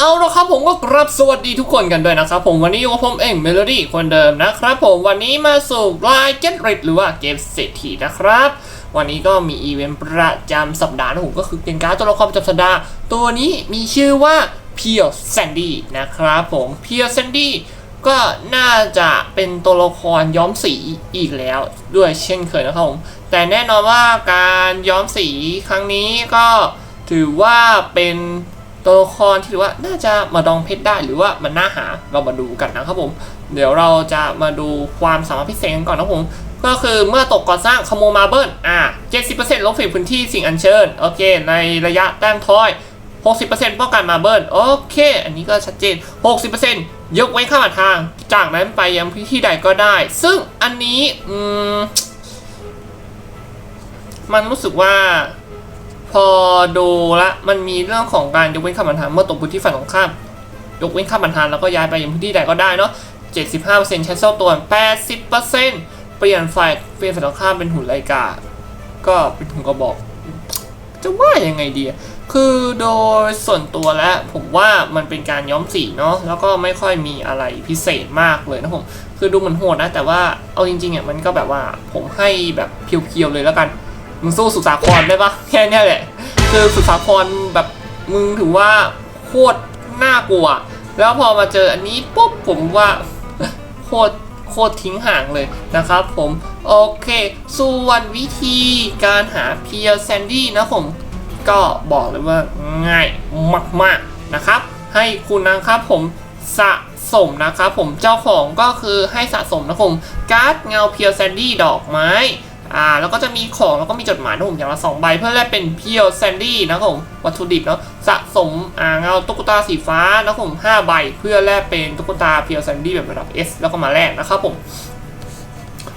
เอาละครับผมก็กรับสวัสดีทุกคนกันด้วยนะครับผมวันนี้อยู่กับผมเองเมโลดี้คนเดิมนะครับผมวันนี้มาสู่รายเจ็ดริดหรือว่าเกมเศรษฐีนะครับ วันนี้ก็มีอีเวนต์ประจำสัปดาห์นะผมก็คือเป็นการตัวละครประจำสัปดาห์ ตัวนี้มีชื่อว่าเพียวแซนดี้นะครับผมเพียวแซนดี้ก็น่าจะเป็นตัวละครย้อมสีอีกแล้วด้วยเช่นเคยนะครับผมแต่แน่นอนว่าการย้อมสีครั้งนี้ก็ถือว่าเป็น ตัวละครที่ถือว่าน่าจะมาดองเพชรได้หรือว่ามันน่าหาเรามาดูกันนะครับผม เดี๋ยวเราจะมาดูความสามารถพิเศษกันก่อนนะผม ก็คือเมื่อตกก่อสร้างขโมยมาเบิลอ่า70%ลบฝีพื้นที่สิ่งอัญเชิญ โอเค ในระยะแต้มทอย 60%ป้องกันมาเบิลโอเค อันนี้ก็ชัดเจน 60%ยกไว้ข้ามทาง จากนั้นไปยังพื้นที่ใดก็ได้ ซึ่งอันนี้ อืม มันรู้สึกว่า พอดูละมันมีเรื่องของการยกเว้นข้ามบรรทัดเมื่อตกพื้นที่ฝั่งตรงข้าม ยกเว้นข้ามบรรทัดแล้วก็ย้ายไปยังพื้นที่ใดก็ได้เนาะ75%ใช้เส้าตัว80%เปลี่ยนฝ่ายเปลี่ยนฝ่ายตรงข้ามเป็นหุ่นไลกา ก็เป็นหุ่นกระบอก จะว่ายังไงดี คือโดยส่วนตัวแล้วผมว่ามันเป็นการย้อมสีเนาะแล้วก็ไม่ค่อยมีอะไรพิเศษมากเลยนะผมคือดูเหมือนโหดนะ แต่ว่าเอาจริงๆอะมันก็แบบว่าผมให้แบบเพียวๆเลยแล้วกัน มึงสู้สุสาครได้ปะแค่เนี้ยแหละคือสุสาครแบบมึงถือว่าโคตรน่ากลัว แล้วพอมาเจออันนี้ปุ๊บผมว่าโคตรโคตรทิ้งห่างเลยนะครับผมโอเคส่วนวิธีการหาเพียร์แซนดี้นะผมก็บอกเลยว่าง่ายมากๆนะครับ ให้คุณนะครับผมสะสมนะครับผมเจ้าของก็คือให้สะสมนะผมการ์ดเงาเพียวแซนดี้ดอกไม้ อ่าแล้วก็จะมีของแล้วก็มีจดหมายนะผมอย่างละสองใบเพื่อแลกเป็นเพียวแซนดี้นะครับผมวัตถุดิบเนาะสะสมอ่าเงาตุ๊กตาสีฟ้านะครับผม5ใบเพื่อแลกเป็นตุ๊กตาเพียวแซนดี้แบบระดับ S แล้วก็มาแลกนะครับผม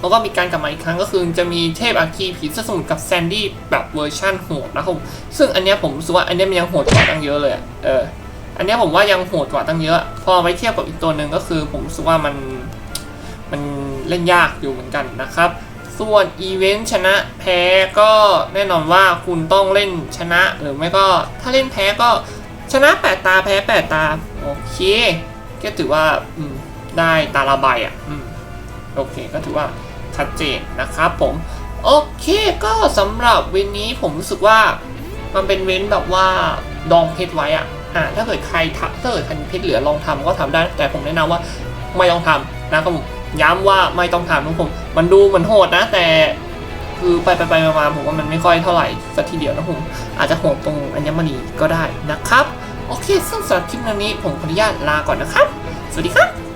แล้วก็มีการกลับมาอีกครั้งก็คือจะมีเทพอาคีผีเสื้อสมุทรกับแซนดี้แบบเวอร์ชั่นโหดนะครับผมซึ่งอันเนี้ยผมรู้สึกว่าอันเนี้ยมันยังโหดกว่าตั้งเยอะเลยเอออันเนี้ยผมว่ายังโหดกว่าตั้งเยอะ พอไปเทียบกับอีกตัวหนึ่งก็คือผมรู้สึกว่ามันมันเล่นยากอยู่เหมือนกันนะครับ ส่วนอีเวนต์ชนะแพ้ก็แน่นอนว่าคุณต้องเล่นชนะหรือไม่ก็ถ้าเล่นแพ้ก็ชนะ 8 ตาแพ้ 8 ตา โอเค ก็ถือว่าได้ตาละใบอะโอเคก็ถือว่าชัดเจนนะครับผม โอเคก็สำหรับเว้นนี้ผมรู้สึกว่ามันเป็นเว้นแบบว่าดองเพชรไว้อะอ่าถ้าเกิดใครถ้าเกิดใครเพชรเหลือลองทำก็ทำได้ แต่ผมแนะนำว่าไม่ต้องทำนะครับผม ย้ำว่าไม่ต้องทำนะผม มันดูเหมือนโหดนะ แต่คือไปไปไปมาผมว่ามันไม่ค่อยเท่าไหร่สักทีเดียวนะผม อาจจะโหดตรงอัญมณีก็ได้นะครับ โอเคซึ่งสำหรับคลิปนี้ผมขออนุญาตลาก่อนนะครับ สวัสดีครับ